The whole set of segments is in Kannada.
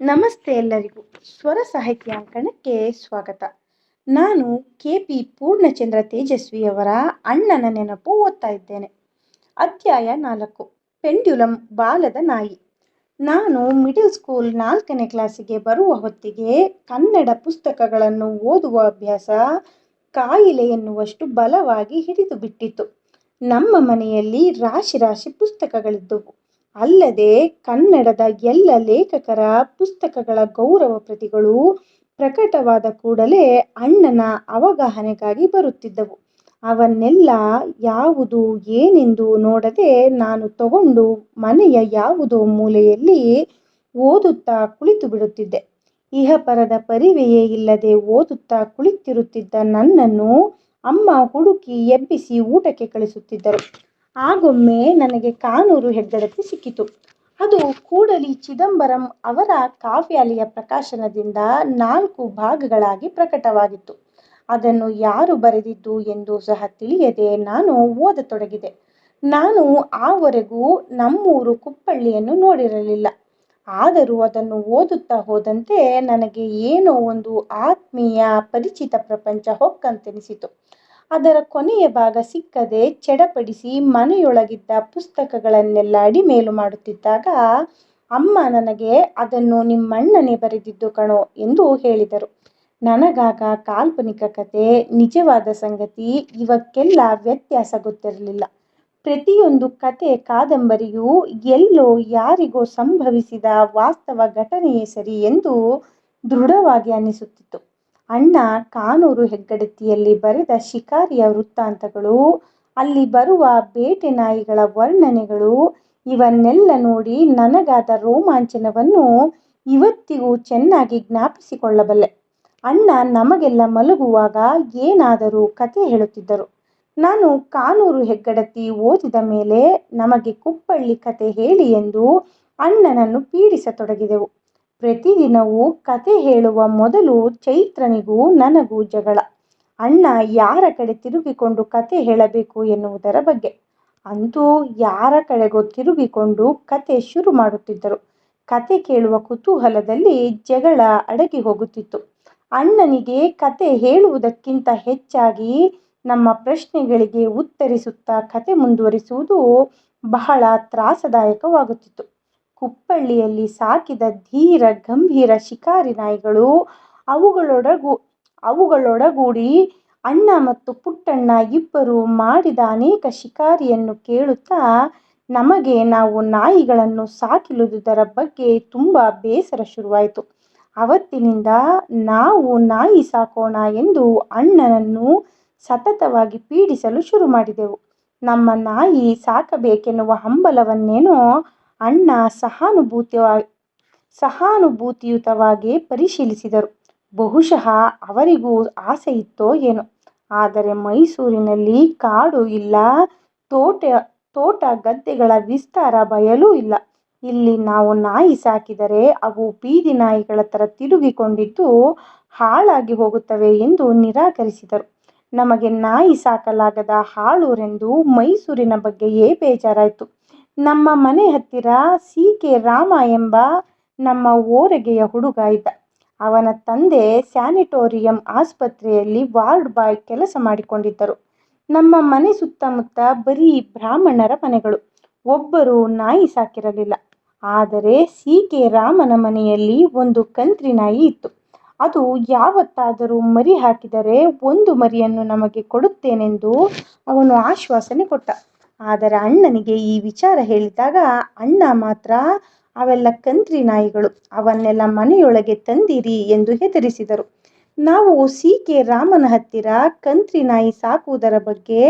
ನಮಸ್ತೆ ಎಲ್ಲರಿಗೂ. ಸ್ವರ ಸಾಹಿತ್ಯಾಂಕಣಕ್ಕೆ ಸ್ವಾಗತ. ನಾನು ಕೆ ಪಿ ಪೂರ್ಣಚಂದ್ರ ತೇಜಸ್ವಿಯವರ ಅಣ್ಣನ ನೆನಪು ಓದ್ತಾ ಇದ್ದೇನೆ. ಅಧ್ಯಾಯ ನಾಲ್ಕು. ಪೆಂಡ್ಯುಲಮ್ ಬಾಲದ ನಾಯಿ. ನಾನು ಮಿಡಲ್ ಸ್ಕೂಲ್ ನಾಲ್ಕನೇ ಕ್ಲಾಸಿಗೆ ಬರುವ ಹೊತ್ತಿಗೆ ಕನ್ನಡ ಪುಸ್ತಕಗಳನ್ನು ಓದುವ ಅಭ್ಯಾಸ ಕಾಯಿಲೆ ಎನ್ನುವಷ್ಟು ಬಲವಾಗಿ ಹಿಡಿದು ಬಿಟ್ಟಿತ್ತು. ನಮ್ಮ ಮನೆಯಲ್ಲಿ ರಾಶಿ ರಾಶಿ ಪುಸ್ತಕಗಳಿದ್ದವು. ಅಲ್ಲದೆ ಕನ್ನಡದ ಎಲ್ಲ ಲೇಖಕರ ಪುಸ್ತಕಗಳ ಗೌರವ ಪ್ರತಿಗಳು ಪ್ರಕಟವಾದ ಕೂಡಲೇ ಅಣ್ಣನ ಅವಗಾಹನೆಗಾಗಿ ಬರುತ್ತಿದ್ದವು. ಅವನ್ನೆಲ್ಲ ಯಾವುದು, ಏನೆಂದು ನೋಡದೆ ನಾನು ತಗೊಂಡು ಮನೆಯ ಯಾವುದೋ ಮೂಲೆಯಲ್ಲಿ ಓದುತ್ತಾ ಕುಳಿತು ಬಿಡುತ್ತಿದ್ದೆ. ಇಹಪರದ ಪರಿವೆಯೇ ಇಲ್ಲದೆ ಓದುತ್ತಾ ಕುಳಿತಿರುತ್ತಿದ್ದ ನನ್ನನ್ನು ಅಮ್ಮ ಹುಡುಕಿ ಎಬ್ಬಿಸಿ ಊಟಕ್ಕೆ ಕಳಿಸುತ್ತಿದ್ದರು. ಆಗೊಮ್ಮೆ ನನಗೆ ಕಾನೂರು ಹೆಗ್ಗಡತಿ ಸಿಕ್ಕಿತು. ಅದು ಕೂಡಲಿ ಚಿದಂಬರಂ ಅವರ ಕಾವ್ಯಾಲಯ ಪ್ರಕಾಶನದಿಂದ ನಾಲ್ಕು ಭಾಗಗಳಾಗಿ ಪ್ರಕಟವಾಗಿತ್ತು. ಅದನ್ನು ಯಾರು ಬರೆದಿದ್ದು ಎಂದು ಸಹ ತಿಳಿಯದೆ ನಾನು ಓದತೊಡಗಿದೆ. ನಾನು ಆವರೆಗೂ ನಮ್ಮೂರು ಕುಪ್ಪಳ್ಳಿಯನ್ನು ನೋಡಿರಲಿಲ್ಲ. ಆದರೂ ಅದನ್ನು ಓದುತ್ತಾ ಹೋದಂತೆ ನನಗೆ ಏನೋ ಒಂದು ಆತ್ಮೀಯ ಪರಿಚಿತ ಪ್ರಪಂಚ ಹೊಕ್ಕಂತೆನಿಸಿತು. ಅದರ ಕೊನೆಯ ಭಾಗ ಸಿಕ್ಕದೆ ಚಡಪಡಿಸಿ ಮನೆಯೊಳಗಿದ್ದ ಪುಸ್ತಕಗಳನ್ನೆಲ್ಲ ಅಡಿಮೇಲು ಮಾಡುತ್ತಿದ್ದಾಗ, ಅಮ್ಮ ನನಗೆ ಅದನ್ನು ನಿಮ್ಮಣ್ಣನೇ ಬರೆದಿದ್ದು ಕಣೋ ಎಂದು ಹೇಳಿದರು. ನನಗಾಗ ಕಾಲ್ಪನಿಕ ಕತೆ, ನಿಜವಾದ ಸಂಗತಿ, ಇವಕ್ಕೆಲ್ಲ ವ್ಯತ್ಯಾಸ ಗೊತ್ತಿರಲಿಲ್ಲ. ಪ್ರತಿಯೊಂದು ಕತೆ ಕಾದಂಬರಿಯೂ ಎಲ್ಲೋ ಯಾರಿಗೋ ಸಂಭವಿಸಿದ ವಾಸ್ತವ ಘಟನೆಯೇ ಸರಿ ಎಂದು ದೃಢವಾಗಿ ಅನಿಸುತ್ತಿತ್ತು ಅಣ್ಣ ಕಾನೂರು ಹೆಗ್ಗಡತಿಯಲ್ಲಿ ಬರೆದ ಶಿಕಾರಿಯ ವೃತ್ತಾಂತಗಳು, ಅಲ್ಲಿ ಬರುವ ಬೇಟೆ ನಾಯಿಗಳ ವರ್ಣನೆಗಳು, ಇವನ್ನೆಲ್ಲ ನೋಡಿ ನನಗಾದ ರೋಮಾಂಚನವನ್ನು ಇವತ್ತಿಗೂ ಚೆನ್ನಾಗಿ ಜ್ಞಾಪಿಸಿಕೊಳ್ಳಬಲ್ಲೆ. ಅಣ್ಣ ನಮಗೆಲ್ಲ ಮಲಗುವಾಗ ಏನಾದರೂ ಕತೆ ಹೇಳುತ್ತಿದ್ದರು. ನಾನು ಕಾನೂರು ಹೆಗ್ಗಡತಿ ಓದಿದ ಮೇಲೆ ನಮಗೆ ಕುಪ್ಪಳ್ಳಿ ಕತೆ ಹೇಳಿ ಎಂದು ಅಣ್ಣನನ್ನು ಪೀಡಿಸತೊಡಗಿದೆವು. ಪ್ರತಿದಿನವೂ ಕತೆ ಹೇಳುವ ಮೊದಲು ಚೈತ್ರನಿಗೂ ನನಗೂ ಜಗಳ. ಅಣ್ಣ ಯಾರ ಕಡೆ ತಿರುಗಿಕೊಂಡು ಕತೆ ಹೇಳಬೇಕು ಎನ್ನುವುದರ ಬಗ್ಗೆ. ಅಂತೂ ಯಾರ ಕಡೆಗೂ ತಿರುಗಿಕೊಂಡು ಕತೆ ಶುರು ಮಾಡುತ್ತಿದ್ದರು. ಕತೆ ಕೇಳುವ ಕುತೂಹಲದಲ್ಲಿ ಜಗಳ ಅಡಗಿ ಹೋಗುತ್ತಿತ್ತು. ಅಣ್ಣನಿಗೆ ಕತೆ ಹೇಳುವುದಕ್ಕಿಂತ ಹೆಚ್ಚಾಗಿ ನಮ್ಮ ಪ್ರಶ್ನೆಗಳಿಗೆ ಉತ್ತರಿಸುತ್ತಾ ಕತೆ ಮುಂದುವರಿಸುವುದು ಬಹಳ ತ್ರಾಸದಾಯಕವಾಗುತ್ತಿತ್ತು. ಕುಪ್ಪಳ್ಳಿಯಲ್ಲಿ ಸಾಕಿದ ಧೀರ ಗಂಭೀರ ಶಿಕಾರಿ ನಾಯಿಗಳು ಅವುಗಳೊಡಗು, ಅವುಗಳೊಡಗೂಡಿ ಅಣ್ಣ ಮತ್ತು ಪುಟ್ಟಣ್ಣ ಇಬ್ಬರು ಮಾಡಿದ ಅನೇಕ ಶಿಕಾರಿಯನ್ನು ಕೇಳುತ್ತಾ, ನಮಗೆ ನಾವು ನಾಯಿಗಳನ್ನು ಸಾಕಿಲ್ಲದುದರ ಬಗ್ಗೆ ತುಂಬ ಬೇಸರ ಶುರುವಾಯಿತು. ಅವತ್ತಿನಿಂದ ನಾವು ನಾಯಿ ಸಾಕೋಣ ಎಂದು ಅಣ್ಣನನ್ನು ಸತತವಾಗಿ ಪೀಡಿಸಲು ಶುರು ಮಾಡಿದೆವು. ನಮ್ಮ ನಾಯಿ ಸಾಕಬೇಕೆನ್ನುವ ಹಂಬಲವನ್ನೇನೋ ಅಣ್ಣ ಸಹಾನುಭೂತಿಯ ಸಹಾನುಭೂತಿಯುತವಾಗಿ ಪರಿಶೀಲಿಸಿದರು. ಬಹುಶಃ ಅವರಿಗೂ ಆಸೆ ಇತ್ತೋ ಏನೋ. ಆದರೆ ಮೈಸೂರಿನಲ್ಲಿ ಕಾಡು ಇಲ್ಲ, ತೋಟ ತೋಟ ಗದ್ದೆಗಳ ವಿಸ್ತಾರ ಬಯಲೂ ಇಲ್ಲ. ಇಲ್ಲಿ ನಾವು ನಾಯಿ ಸಾಕಿದರೆ ಅವು ಬೀದಿ ನಾಯಿಗಳ ಥರ ತಿರುಗಿಕೊಂಡಿದ್ದು ಹಾಳಾಗಿ ಹೋಗುತ್ತವೆ ಎಂದು ನಿರಾಕರಿಸಿದರು. ನಮಗೆ ನಾಯಿ ಸಾಕಲಾಗದ ಹಾಳೂರೆಂದು ಮೈಸೂರಿನ ಬಗ್ಗೆಯೇ ಬೇಜಾರಾಯಿತು. ನಮ್ಮ ಮನೆ ಹತ್ತಿರ ಸಿ ಕೆ ರಾಮ ಎಂಬ ನಮ್ಮ ಓರಗೆಯ ಹುಡುಗ ಇದ್ದ. ಅವನ ತಂದೆ ಸ್ಯಾನಿಟೋರಿಯಂ ಆಸ್ಪತ್ರೆಯಲ್ಲಿ ವಾರ್ಡ್ ಬಾಯ್ ಕೆಲಸ ಮಾಡಿಕೊಂಡಿದ್ದರು. ನಮ್ಮ ಮನೆ ಸುತ್ತಮುತ್ತ ಬರೀ ಬ್ರಾಹ್ಮಣರ ಮನೆಗಳು. ಒಬ್ಬರು ನಾಯಿ ಸಾಕಿರಲಿಲ್ಲ. ಆದರೆ ಸಿ ಕೆ ರಾಮನ ಮನೆಯಲ್ಲಿ ಒಂದು ಕಂತ್ರಿ ನಾಯಿ ಇತ್ತು. ಅದು ಯಾವತ್ತಾದರೂ ಮರಿ ಹಾಕಿದರೆ ಒಂದು ಮರಿಯನ್ನು ನಮಗೆ ಕೊಡುತ್ತೇನೆಂದು ಅವನು ಆಶ್ವಾಸನೆ ಕೊಟ್ಟ. ಆದರೆ ಅಣ್ಣನಿಗೆ ಈ ವಿಚಾರ ಹೇಳಿದಾಗ ಅಣ್ಣ ಮಾತ್ರ, ಅವೆಲ್ಲ ಕಂತ್ರಿ ನಾಯಿಗಳು, ಅವನ್ನೆಲ್ಲ ಮನೆಯೊಳಗೆ ತಂದಿರಿ ಎಂದು ಹೆದರಿಸಿದರು. ನಾವು ಸಿ ಕೆ ರಾಮನ ಹತ್ತಿರ ಕಂತ್ರಿ ನಾಯಿ ಸಾಕುವುದರ ಬಗ್ಗೆ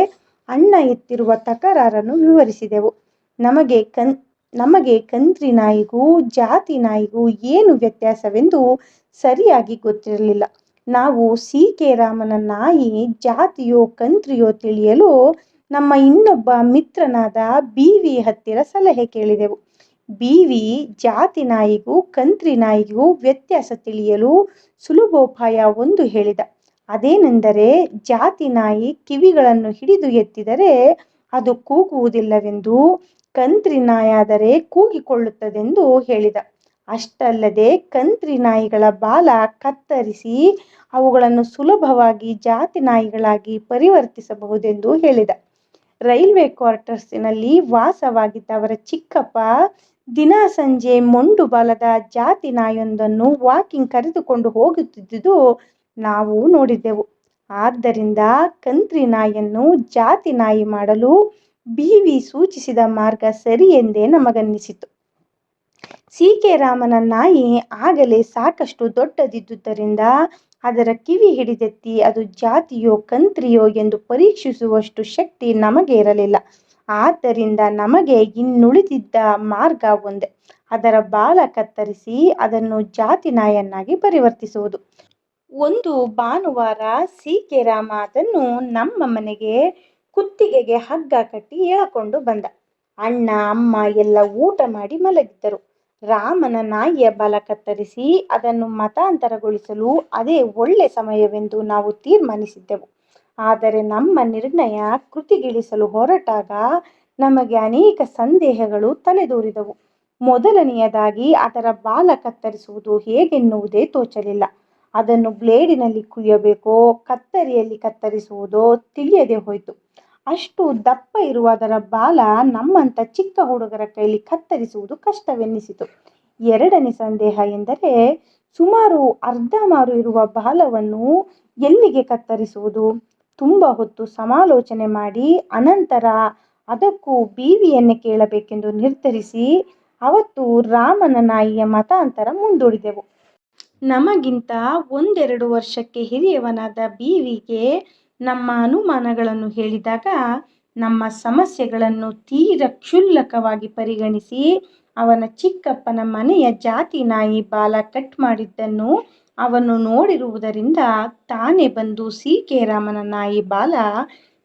ಅಣ್ಣ ಎತ್ತಿರುವ ತಕರಾರನ್ನು ವಿವರಿಸಿದೆವು. ನಮಗೆ ಕನ್, ನಮಗೆ ಕಂತ್ರಿ ನಾಯಿಗೂ, ಜಾತಿ ನಾಯಿಗೂ ಏನು ವ್ಯತ್ಯಾಸವೆಂದು ಸರಿಯಾಗಿ ಗೊತ್ತಿರಲಿಲ್ಲ. ನಾವು ಸಿ ಕೆ ರಾಮನ ನಾಯಿ, ಜಾತಿಯೋ, ಕಂತ್ರಿಯೋ ತಿಳಿಯಲು ನಮ್ಮ ಇನ್ನೊಬ್ಬ ಮಿತ್ರನಾದ ಬಿ ವಿ ಹತ್ತಿರ ಸಲಹೆ ಕೇಳಿದೆವು. ಬಿ ವಿ ಜಾತಿ ನಾಯಿಗೂ ಕಂತ್ರಿ ನಾಯಿಗೂ ವ್ಯತ್ಯಾಸ ತಿಳಿಯಲು ಸುಲಭೋಪಾಯ ಒಂದು ಹೇಳಿದ. ಅದೇನೆಂದರೆ ಜಾತಿ ನಾಯಿ ಕಿವಿಗಳನ್ನು ಹಿಡಿದು ಎತ್ತಿದರೆ ಅದು ಕೂಗುವುದಿಲ್ಲವೆಂದು ಕಂತ್ರಿ ನಾಯಾದರೆ ಕೂಗಿಕೊಳ್ಳುತ್ತದೆಂದು ಹೇಳಿದ. ಅಷ್ಟಲ್ಲದೆ ಕಂತ್ರಿ ನಾಯಿಗಳ ಬಾಲ ಕತ್ತರಿಸಿ ಅವುಗಳನ್ನು ಸುಲಭವಾಗಿ ಜಾತಿ ನಾಯಿಗಳಾಗಿ ಪರಿವರ್ತಿಸಬಹುದೆಂದು ಹೇಳಿದ. ರೈಲ್ವೆ ಕ್ವಾರ್ಟರ್ಸಿನಲ್ಲಿ ವಾಸವಾಗಿದ್ದ ಅವರ ಚಿಕ್ಕಪ್ಪ ದಿನ ಸಂಜೆ ಮೊಂಡು ಬಾಲದ ಜಾತಿ ನಾಯಿಯೊಂದನ್ನು ವಾಕಿಂಗ್ ಕರೆದುಕೊಂಡು ಹೋಗುತ್ತಿದ್ದುದು ನಾವು ನೋಡಿದ್ದೆವು. ಆದ್ದರಿಂದ ಕಂತ್ರಿ ನಾಯಿಯನ್ನು ಜಾತಿ ನಾಯಿ ಮಾಡಲು ಬಿವಿ ಸೂಚಿಸಿದ ಮಾರ್ಗ ಸರಿ ಎಂದೇ ನಮಗನ್ನಿಸಿತು. ಸಿ. ಕೆ. ರಾಮನ ನಾಯಿ ಆಗಲೇ ಸಾಕಷ್ಟು ದೊಡ್ಡದಿದ್ದುದರಿಂದ ಅದರ ಕಿವಿ ಹಿಡಿದೆತ್ತಿ ಅದು ಜಾತಿಯೋ ಕಂತ್ರಿಯೋ ಎಂದು ಪರೀಕ್ಷಿಸುವಷ್ಟು ಶಕ್ತಿ ನಮಗೆ ಇರಲಿಲ್ಲ. ಆದ್ದರಿಂದ ನಮಗೆ ಇನ್ನುಳಿದಿದ್ದ ಮಾರ್ಗ ಒಂದೇ. ಅದರ ಬಾಲ ಕತ್ತರಿಸಿ ಅದನ್ನು ಜಾತಿ ನಾಯನ್ನಾಗಿ ಪರಿವರ್ತಿಸುವುದು. ಒಂದು ಭಾನುವಾರ ಸಿ. ಕೆ. ರಾಮ ಅದನ್ನು ನಮ್ಮ ಮನೆಗೆ ಕುತ್ತಿಗೆಗೆ ಹಗ್ಗ ಕಟ್ಟಿ ಎಳಕೊಂಡು ಬಂದ. ಅಣ್ಣ, ಅಮ್ಮ ಎಲ್ಲ ಊಟ ಮಾಡಿ ಮಲಗಿದ್ದರು. ರಾಮನ ನಾಯಿಯ ಬಲ ಕತ್ತರಿಸಿ ಅದನ್ನು ಮತಾಂತರಗೊಳಿಸಲು ಅದೇ ಒಳ್ಳೆ ಸಮಯವೆಂದು ನಾವು ತೀರ್ಮಾನಿಸಿದ್ದೆವು. ಆದರೆ ನಮ್ಮ ನಿರ್ಣಯ ಕೃತಿಗಿಳಿಸಲು ಹೊರಟಾಗ ನಮಗೆ ಅನೇಕ ಸಂದೇಹಗಳು ತಲೆದೋರಿದವು. ಮೊದಲನೆಯದಾಗಿ ಅದರ ಬಾಲ ಕತ್ತರಿಸುವುದು ಹೇಗೆನ್ನುವುದೇ ತೋಚಲಿಲ್ಲ. ಅದನ್ನು ಬ್ಲೇಡಿನಲ್ಲಿ ಕುಯ್ಯಬೇಕೋ, ಕತ್ತರಿಯಲ್ಲಿ ಕತ್ತರಿಸುವುದೋ ತಿಳಿಯದೆ ಹೋಯಿತು. ಅಷ್ಟು ದಪ್ಪ ಇರುವ ಅದರ ಬಾಲ ನಮ್ಮಂಥ ಚಿಕ್ಕ ಹುಡುಗರ ಕೈಲಿ ಕತ್ತರಿಸುವುದು ಕಷ್ಟವೆನ್ನಿಸಿತು. ಎರಡನೇ ಸಂದೇಹ ಎಂದರೆ ಸುಮಾರು ಅರ್ಧ ಮಾರು ಇರುವ ಬಾಲವನ್ನು ಎಲ್ಲಿಗೆ ಕತ್ತರಿಸುವುದು. ತುಂಬ ಹೊತ್ತು ಸಮಾಲೋಚನೆ ಮಾಡಿ ಅನಂತರ ಅದಕ್ಕೂ ಬೀವಿಯನ್ನೇ. ಕೇಳಬೇಕೆಂದು ನಿರ್ಧರಿಸಿ ಅವತ್ತು ರಾಮನ ನಾಯಿಯ ಮತಾಂತರ ಮುಂದೂಡಿದೆವು. ನಮಗಿಂತ ಒಂದೆರಡು ವರ್ಷಕ್ಕೆ ಹಿರಿಯವನಾದ ಬಿ. ನಮ್ಮ ಅನುಮಾನಗಳನ್ನು ಹೇಳಿದಾಗ ನಮ್ಮ ಸಮಸ್ಯೆಗಳನ್ನು ತೀರ ಕ್ಷುಲ್ಲಕವಾಗಿ ಪರಿಗಣಿಸಿ ಅವನ ಚಿಕ್ಕಪ್ಪನ ಮನೆಯ ಜಾತಿ ನಾಯಿ ಬಾಲ ಕಟ್ ಮಾಡಿದ್ದನ್ನು ಅವನು ನೋಡಿರುವುದರಿಂದ ತಾನೇ ಬಂದು ಸಿ. ಕೆ. ರಾಮನ ನಾಯಿ ಬಾಲ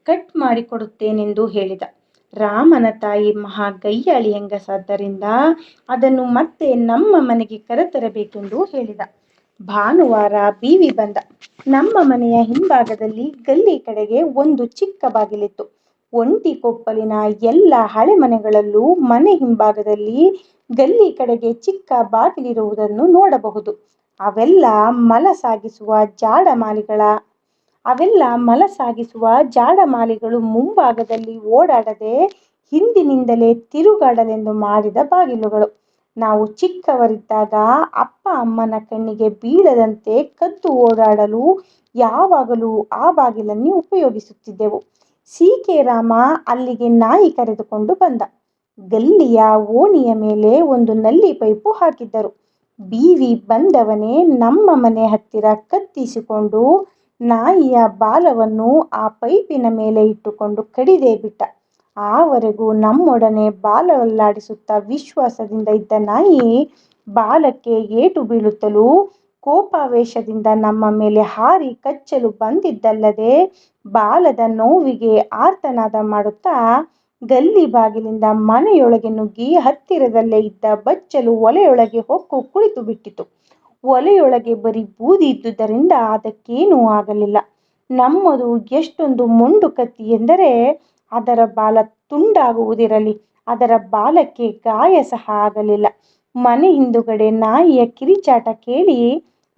ಕಟ್ ಮಾಡಿಕೊಡುತ್ತೇನೆಂದು ಹೇಳಿದ. ರಾಮನ ತಾಯಿ ಮಹಾ ಗಯ್ಯಾಳಿ ಹೆಂಗಸಾದ್ದರಿಂದ ಅದನ್ನು ಮತ್ತೆ ನಮ್ಮ ಮನೆಗೆ ಕರೆತರಬೇಕೆಂದು ಹೇಳಿದ. ಭಾನುವಾರ ಬೀವಿ ಬಂದ. ನಮ್ಮ ಮನೆಯ ಹಿಂಭಾಗದಲ್ಲಿ ಗಲ್ಲಿ ಕಡೆಗೆ ಒಂದು ಚಿಕ್ಕ ಬಾಗಿಲಿತ್ತು. ಒಂಟಿ ಕೊಪ್ಪಲಿನ ಎಲ್ಲ ಹಳೆ ಮನೆಗಳಲ್ಲೂ ಮನೆ ಹಿಂಭಾಗದಲ್ಲಿ ಗಲ್ಲಿ ಕಡೆಗೆ ಚಿಕ್ಕ ಬಾಗಿಲಿರುವುದನ್ನು ನೋಡಬಹುದು. ಅವೆಲ್ಲ ಮಲ ಸಾಗಿಸುವ ಜಾಡಮಾಲಿಗಳ. ಅವೆಲ್ಲ ಮಲ ಸಾಗಿಸುವ ಜಾಡಮಾಲಿಗಳು ಮುಂಭಾಗದಲ್ಲಿ ಓಡಾಡದೆ ಹಿಂದಿನಿಂದಲೇ ತಿರುಗಾಡಲೆಂದು ಮಾಡಿದ ಬಾಗಿಲುಗಳು. ನಾವು ಚಿಕ್ಕವರಿದ್ದಾಗ ಅಪ್ಪ ಅಮ್ಮನ ಕಣ್ಣಿಗೆ ಬೀಳದಂತೆ ಕದ್ದು ಓಡಾಡಲು ಯಾವಾಗಲೂ ಆ ಬಾಗಿಲನ್ನೇ ಉಪಯೋಗಿಸುತ್ತಿದ್ದೆವು. ಸಿ. ಕೆ. ರಾಮ ಅಲ್ಲಿಗೆ ನಾಯಿ ಕರೆದುಕೊಂಡು ಬಂದ. ಗಲ್ಲಿಯ ಓಣಿಯ ಮೇಲೆ ಒಂದು ನಲ್ಲಿ ಪೈಪು ಹಾಕಿದ್ದರು. ಬೀವಿ ಬಂದವನೇ ನಮ್ಮ ಮನೆ ಹತ್ತಿರ ಕತ್ತಿಸಿಕೊಂಡು ನಾಯಿಯ ಬಾಲವನ್ನು ಆ ಪೈಪಿನ ಮೇಲೆ ಇಟ್ಟುಕೊಂಡು ಕಡಿದೇ ಬಿಟ್ಟ. ಆವರೆಗೂ ನಮ್ಮೊಡನೆ ಬಾಲವಲ್ಲಾಡಿಸುತ್ತಾ ವಿಶ್ವಾಸದಿಂದ ಇದ್ದ ನಾಯಿ ಬಾಲಕ್ಕೆ ಏಟು ಬೀಳುತ್ತಲೂ ಕೋಪಾವೇಶದಿಂದ ನಮ್ಮ ಮೇಲೆ ಹಾರಿ ಕಚ್ಚಲು ಬಂದಿದ್ದಲ್ಲದೆ ಬಾಲದ ನೋವಿಗೆ ಆರ್ತನಾದ ಮಾಡುತ್ತಾ ಗಲ್ಲಿ ಬಾಗಿಲಿಂದ ಮನೆಯೊಳಗೆ ನುಗ್ಗಿ ಹತ್ತಿರದಲ್ಲೇ ಇದ್ದ ಬಚ್ಚಲು ಒಲೆಯೊಳಗೆ ಹೊಕ್ಕು ಕುಳಿತುಬಿಟ್ಟಿತು. ಒಲೆಯೊಳಗೆ ಬರೀ ಬೂದಿ ಇದ್ದುದರಿಂದ ಅದಕ್ಕೇನೂ ಆಗಲಿಲ್ಲ. ನಮ್ಮದು ಎಷ್ಟೊಂದು ಮೊಂಡು ಕತ್ತಿ ಎಂದರೆ ಅದರ ಬಾಲ ತುಂಡಾಗುವುದಿರಲಿ ಅದರ ಬಾಲಕ್ಕೆ ಗಾಯ ಸಹ ಆಗಲಿಲ್ಲ. ಮನೆ ಹಿಂದುಗಡೆ ನಾಯಿಯ ಕಿರಿಚಾಟ ಕೇಳಿ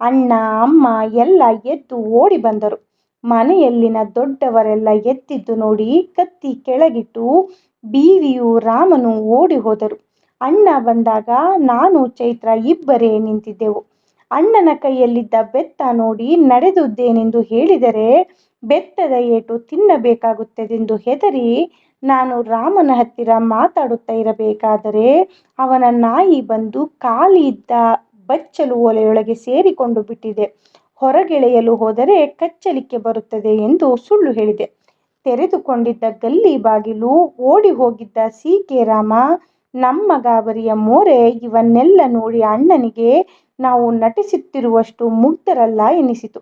ಅಣ್ಣ, ಅಮ್ಮ ಎಲ್ಲ ಎದ್ದು ಓಡಿ ಬಂದರು. ಮನೆಯಲ್ಲಿನ ದೊಡ್ಡವರೆಲ್ಲ ಎತ್ತಿದ್ದು ನೋಡಿ ಕತ್ತಿ ಕೆಳಗಿಟ್ಟು ಬೀವಿಯು ರಾಮನು ಓಡಿ ಹೋದರು. ಅಣ್ಣ ಬಂದಾಗ ನಾನು ಚೈತ್ರ ಇಬ್ಬರೇ ನಿಂತಿದ್ದೆವು. ಅಣ್ಣನ ಕೈಯಲ್ಲಿದ್ದ ಬೆತ್ತ ನೋಡಿ ನಡೆದುದ್ದೇನೆಂದು ಹೇಳಿದರೆ ಬೆತ್ತದ ಏಟು ತಿನ್ನಬೇಕಾಗುತ್ತದೆಂದು ಹೆದರಿ ನಾನು ರಾಮನ ಹತ್ತಿರ ಮಾತಾಡುತ್ತಾ ಇರಬೇಕಾದರೆ ಅವನ ನಾಯಿ ಬಂದು ಖಾಲಿ ಇದ್ದ ಬಚ್ಚಲು ಒಲೆಯೊಳಗೆ ಸೇರಿಕೊಂಡು ಬಿಟ್ಟಿದೆ. ಹೊರಗೆಳೆಯಲು ಹೋದರೆ ಕಚ್ಚಲಿಕ್ಕೆ ಬರುತ್ತದೆ ಎಂದು ಸುಳ್ಳು ಹೇಳಿದೆ. ತೆರೆದುಕೊಂಡಿದ್ದ ಗಲ್ಲಿ ಬಾಗಿಲು, ಓಡಿ ಹೋಗಿದ್ದ ಸಿ. ಕೆ. ರಾಮ, ನಮ್ಮ ಗಾಬರಿಯ ಮೋರೆ ಇವನ್ನೆಲ್ಲ ನೋಡಿ ಅಣ್ಣನಿಗೆ ನಾವು ನಟಿಸುತ್ತಿರುವಷ್ಟು ಮುಗ್ಧರಲ್ಲ ಎನಿಸಿತು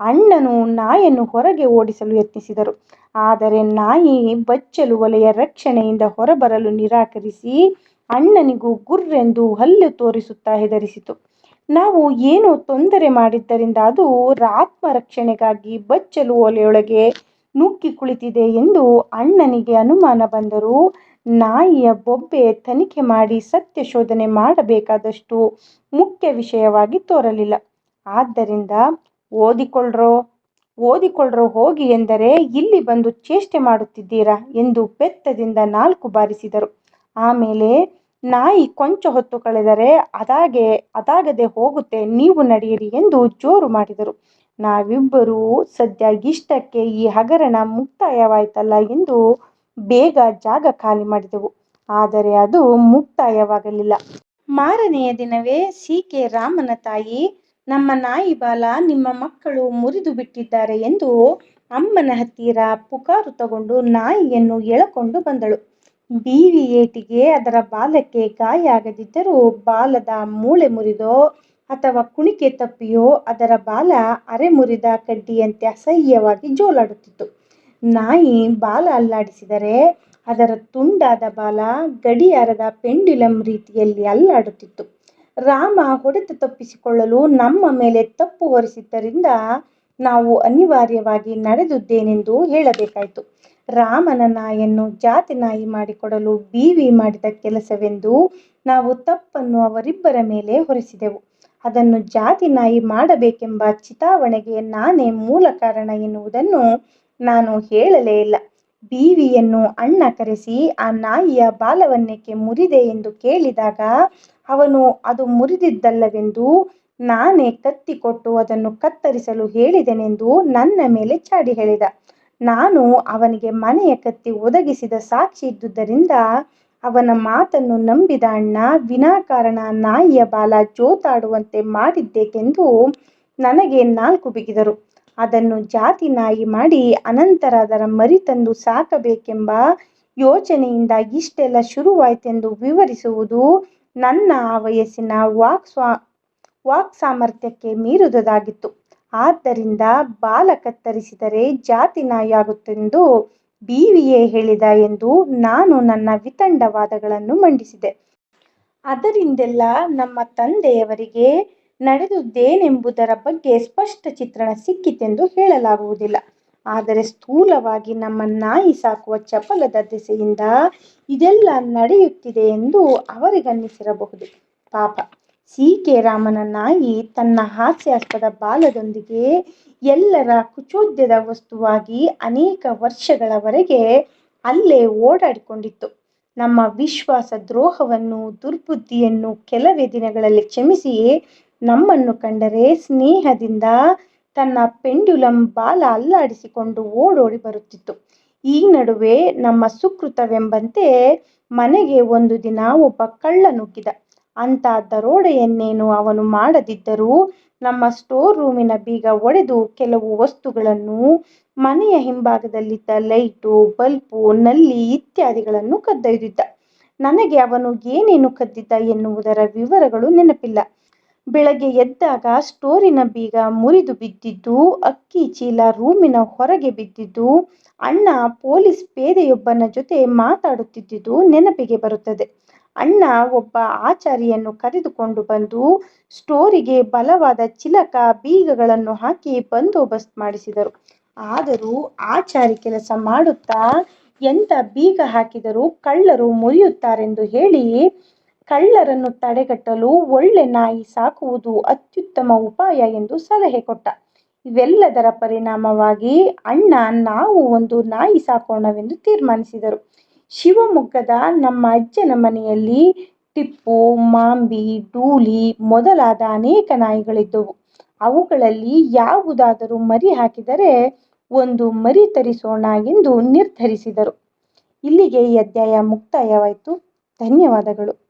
ಅಣ್ಣನು ನಾಯನ್ನು ಹೊರಗೆ ಓಡಿಸಲು ಯತ್ನಿಸಿದರು. ಆದರೆ ನಾಯಿ ಬಚ್ಚಲು ಒಲೆಯ ರಕ್ಷಣೆಯಿಂದ ಹೊರಬರಲು ನಿರಾಕರಿಸಿ ಅಣ್ಣನಿಗೂ ಗುರ್ರೆಂದು ಹಲ್ಲು ತೋರಿಸುತ್ತಾ ಹೆದರಿಸಿತು. ನಾವು ಏನೋ ತೊಂದರೆ ಮಾಡಿದ್ದರಿಂದ ಅದು ಆತ್ಮರಕ್ಷಣೆಗಾಗಿ ಬಚ್ಚಲು ಒಲೆಯೊಳಗೆ ನುಗ್ಗಿ ಕುಳಿತಿದೆ ಎಂದು ಅಣ್ಣನಿಗೆ ಅನುಮಾನ ಬಂದರೂ ನಾಯಿಯ ಬೊಬ್ಬೆ ತನಿಖೆ ಮಾಡಿ ಸತ್ಯ ಶೋಧನೆ ಮಾಡಬೇಕಾದಷ್ಟು ಮುಖ್ಯ ವಿಷಯವಾಗಿ ತೋರಲಿಲ್ಲ. ಆದ್ದರಿಂದ ಓದಿಕೊಳ್ಳ್ರೋ ಓದಿಕೊಳ್ಳ್ರೋ ಹೋಗಿ ಎಂದರೆ ಇಲ್ಲಿ ಬಂದು ಚೇಷ್ಟೆ ಮಾಡುತ್ತಿದ್ದೀರಾ ಎಂದು ಬೆತ್ತದಿಂದ ನಾಲ್ಕು ಬಾರಿಸಿದರು. ಆಮೇಲೆ ನಾಯಿ ಕೊಂಚ ಹೊತ್ತು ಕಳೆದರೆ ಅದಾಗೆ, ಅದಾಗದೆ ಹೋಗುತ್ತೆ, ನೀವು ನಡೆಯಿರಿ ಎಂದು ಜೋರು ಮಾಡಿದರು. ನಾವಿಬ್ಬರೂ ಸದ್ಯ ಇಷ್ಟಕ್ಕೆ ಈ ಹಗರಣ ಮುಕ್ತಾಯವಾಯ್ತಲ್ಲ ಎಂದು ಬೇಗ ಜಾಗ ಖಾಲಿ ಮಾಡಿದೆವು. ಆದರೆ ಅದು ಮುಕ್ತಾಯವಾಗಲಿಲ್ಲ. ಮಾರನೆಯ ದಿನವೇ ಸಿ. ಕೆ. ರಾಮನ ತಾಯಿ, ನಮ್ಮ ನಾಯಿ ಬಾಲ, ನಿಮ್ಮ ಮಕ್ಕಳು ಮುರಿದು ಬಿಟ್ಟಿದ್ದಾರೆ ಎಂದು ಅಮ್ಮನ ಹತ್ತಿರ ಪುಕಾರು ತಗೊಂಡು ನಾಯಿಯನ್ನು ಎಳಕೊಂಡು ಬಂದಳು. ಬೀವಿ ಏಟಿಗೆ ಅದರ ಬಾಲಕ್ಕೆ ಗಾಯ ಆಗದಿದ್ದರೂ ಬಾಲದ ಮೂಳೆ ಮುರಿದೋ ಅಥವಾ ಕುಣಿಕೆ ತಪ್ಪಿಯೋ ಅದರ ಬಾಲ ಅರೆ ಮುರಿದ ಕಡ್ಡಿಯಂತೆ ಅಸಹ್ಯವಾಗಿ ಜೋಲಾಡುತ್ತಿತ್ತು. ನಾಯಿ ಬಾಲ ಅಲ್ಲಾಡಿಸಿದರೆ ಅದರ ತುಂಡಾದ ಬಾಲ ಗಡಿಯಾರದ ಪೆಂಡ್ಯುಲಮ್ ರೀತಿಯಲ್ಲಿ ಅಲ್ಲಾಡುತ್ತಿತ್ತು. ರಾಮ ಹೊಡೆತ ತಪ್ಪಿಸಿಕೊಳ್ಳಲು ನಮ್ಮ ಮೇಲೆ ತಪ್ಪು ಹೊರಿಸಿದ್ದರಿಂದ ನಾವು ಅನಿವಾರ್ಯವಾಗಿ ನಡೆದುದ್ದೇನೆಂದು ಹೇಳಬೇಕಾಯಿತು ರಾಮನ ನಾಯನ್ನು ಜಾತಿ ನಾಯಿ ಮಾಡಿಕೊಡಲು ಬೀವಿ ಮಾಡಿದ ಕೆಲಸವೆಂದು ನಾವು ತಪ್ಪನ್ನು ಅವರಿಬ್ಬರ ಮೇಲೆ ಹೊರಿಸಿದೆವು. ಅದನ್ನು ಜಾತಿ ನಾಯಿ ಮಾಡಬೇಕೆಂಬ ಚಿತಾವಣೆಗೆ ನಾನೇ ಮೂಲ ಕಾರಣ ಎನ್ನುವುದನ್ನು ನಾನು ಹೇಳಲೇ ಇಲ್ಲ. ಬೀವಿಯನ್ನು ಅಣ್ಣ ಕರೆಸಿ ಆ ನಾಯಿಯ ಬಾಲವನ್ನೇಕೆ ಮುರಿದೆ ಎಂದು ಕೇಳಿದಾಗ, ಅವನು, ಅದು ಮುರಿದಿದ್ದಲ್ಲವೆಂದು ನಾನೇ ಕತ್ತಿ ಕೊಟ್ಟು ಅದನ್ನು ಕತ್ತರಿಸಲು ಹೇಳಿದೆನೆಂದು ನನ್ನ ಮೇಲೆ ಚಾಡಿ ಹೇಳಿದ. ನಾನು ಅವನಿಗೆ ಮನೆಯ ಕತ್ತಿ ಒದಗಿಸಿದ ಸಾಕ್ಷಿ ಇದ್ದುದರಿಂದ ಅವನ ಮಾತನ್ನು ನಂಬಿದ ಅಣ್ಣ ವಿನಾಕಾರಣ ನಾಯಿಯ ಬಾಲ ಜೋತಾಡುವಂತೆ ಮಾಡಿದ್ದೇಕೆಂದು ನನಗೆ ನಾಲ್ಕು ಬಿಗಿದರು. ಅದನ್ನು ಜಾತಿ ನಾಯಿ ಮಾಡಿ ಅನಂತರ ಅದರ ಮರಿ ತಂದು ಸಾಕಬೇಕೆಂಬ ಯೋಚನೆಯಿಂದ ಇಷ್ಟೆಲ್ಲ ಶುರುವಾಯಿತೆಂದು ವಿವರಿಸುವುದು ನನ್ನ ಆ ವಯಸ್ಸಿನ ವಾಕ್ಸಾಮರ್ಥ್ಯಕ್ಕೆ ಮೀರಿದುದಾಗಿತ್ತು. ಆದ್ದರಿಂದ ಬಾಲ ಕತ್ತರಿಸಿದರೆ ಜಾತಿ ನಾಯಿಯಾಗುತ್ತೆಂದು ಬಿವಿಯೇ ಹೇಳಿದ ಎಂದು ನಾನು ನನ್ನ ವಿತಂಡವಾದಗಳನ್ನು ಮಂಡಿಸಿದೆ. ಅದರಿಂದೆಲ್ಲ ನಮ್ಮ ತಂದೆಯವರಿಗೆ ನಡೆದುದೇನೆಂಬುದರ ಬಗ್ಗೆ ಸ್ಪಷ್ಟ ಚಿತ್ರಣ ಸಿಕ್ಕಿತೆಂದು ಹೇಳಲಾಗುವುದಿಲ್ಲ. ಆದರೆ ಸ್ಥೂಲವಾಗಿ ನಮ್ಮ ನಾಯಿ ಸಾಕುವ ಚಪಲದ ದೆಸೆಯಿಂದ ಇದೆಲ್ಲ ನಡೆಯುತ್ತಿದೆ ಎಂದು ಅವರಿಗನ್ನಿಸಿರಬಹುದು. ಪಾಪ ಸಿ. ಕೆ. ರಾಮನ ನಾಯಿ ತನ್ನ ಹಾಸ್ಯಾಸ್ಪದ ಬಾಲದೊಂದಿಗೆ ಎಲ್ಲರ ಕುಚೋದ್ಯದ ವಸ್ತುವಾಗಿ ಅನೇಕ ವರ್ಷಗಳವರೆಗೆ ಅಲ್ಲೇ ಓಡಾಡಿಕೊಂಡಿತ್ತು. ನಮ್ಮ ವಿಶ್ವಾಸ ದ್ರೋಹವನ್ನು, ದುರ್ಬುದ್ಧಿಯನ್ನು ಕೆಲವೇ ದಿನಗಳಲ್ಲಿ ಕ್ಷಮಿಸಿ ನಮ್ಮನ್ನು ಕಂಡರೆ ಸ್ನೇಹದಿಂದ ತನ್ನ ಪೆಂಡ್ಯುಲಂ ಬಾಲ ಅಲ್ಲಾಡಿಸಿಕೊಂಡು ಓಡೋಡಿ ಬರುತ್ತಿತ್ತು. ಈ ನಡುವೆ ನಮ್ಮ ಸುಕೃತವೆಂಬಂತೆ ಮನೆಗೆ ಒಂದು ದಿನ ಒಬ್ಬ ಕಳ್ಳ ನುಗ್ಗಿದ. ಅಂಥ ದರೋಡೆಯನ್ನೇನು ಅವನು ಮಾಡದಿದ್ದರೂ ನಮ್ಮ ಸ್ಟೋರ್ ರೂಮಿನ ಬೀಗ ಒಡೆದು ಕೆಲವು ವಸ್ತುಗಳನ್ನು ಮನೆಯ ಹಿಂಭಾಗದಲ್ಲಿದ್ದ ಲೈಟು, ಬಲ್ಪು ನಲ್ಲಿ ಇತ್ಯಾದಿಗಳನ್ನು ಕದ್ದೊಯ್ದಿದ್ದ. ನನಗೆ ಅವನು ಏನೇನು ಕದ್ದಿದ್ದ ಎನ್ನುವುದರ ವಿವರಗಳು ನೆನಪಿಲ್ಲ. ಬೆಳಗ್ಗೆ ಎದ್ದಾಗ ಸ್ಟೋರಿನ ಬೀಗ ಮುರಿದು ಬಿದ್ದಿದ್ದು, ಅಕ್ಕಿ ಚೀಲ ರೂಮಿನ ಹೊರಗೆ ಬಿದ್ದಿದ್ದು, ಅಣ್ಣ ಪೊಲೀಸ್ ಪೇದೆಯೊಬ್ಬನ ಜೊತೆ ಮಾತಾಡುತ್ತಿದ್ದುದು ನೆನಪಿಗೆ ಬರುತ್ತದೆ. ಅಣ್ಣ ಒಬ್ಬ ಆಚಾರಿಯನ್ನು ಕರೆದುಕೊಂಡು ಬಂದು ಸ್ಟೋರಿಗೆ ಬಲವಾದ ಚಿಲಕ ಬೀಗಗಳನ್ನು ಹಾಕಿ ಬಂದೋಬಸ್ತ್ ಮಾಡಿಸಿದರು. ಆದರೂ ಆಚಾರಿ ಕೆಲಸ ಮಾಡುತ್ತಾ ಎಂಥ ಬೀಗ ಹಾಕಿದರೂ ಕಳ್ಳರು ಮುರಿಯುತ್ತಾರೆಂದು ಹೇಳಿ ಕಳ್ಳರನ್ನು ತಡೆಗಟ್ಟಲು ಒಳ್ಳೆ ನಾಯಿ ಸಾಕುವುದು ಅತ್ಯುತ್ತಮ ಉಪಾಯ ಎಂದು ಸಲಹೆ ಕೊಟ್ಟ. ಇವೆಲ್ಲದರ ಪರಿಣಾಮವಾಗಿ ಅಣ್ಣ ನಾವು ಒಂದು ನಾಯಿ ಸಾಕೋಣವೆಂದು ತೀರ್ಮಾನಿಸಿದರು. ಶಿವಮೊಗ್ಗದ ನಮ್ಮ ಅಜ್ಜನ ಮನೆಯಲ್ಲಿ ಟಿಪ್ಪು, ಮಾಂಬಿ, ಡೂಲಿ ಮೊದಲಾದ ಅನೇಕ ನಾಯಿಗಳಿದ್ದವು ಅವುಗಳಲ್ಲಿ ಯಾವುದಾದರೂ ಮರಿ ಹಾಕಿದರೆ ಒಂದು ಮರಿ ತರಿಸೋಣ ಎಂದು ನಿರ್ಧರಿಸಿದರು. ಇಲ್ಲಿಗೆ ಈ ಅಧ್ಯಾಯ ಮುಕ್ತಾಯವಾಯಿತು ಧನ್ಯವಾದಗಳು.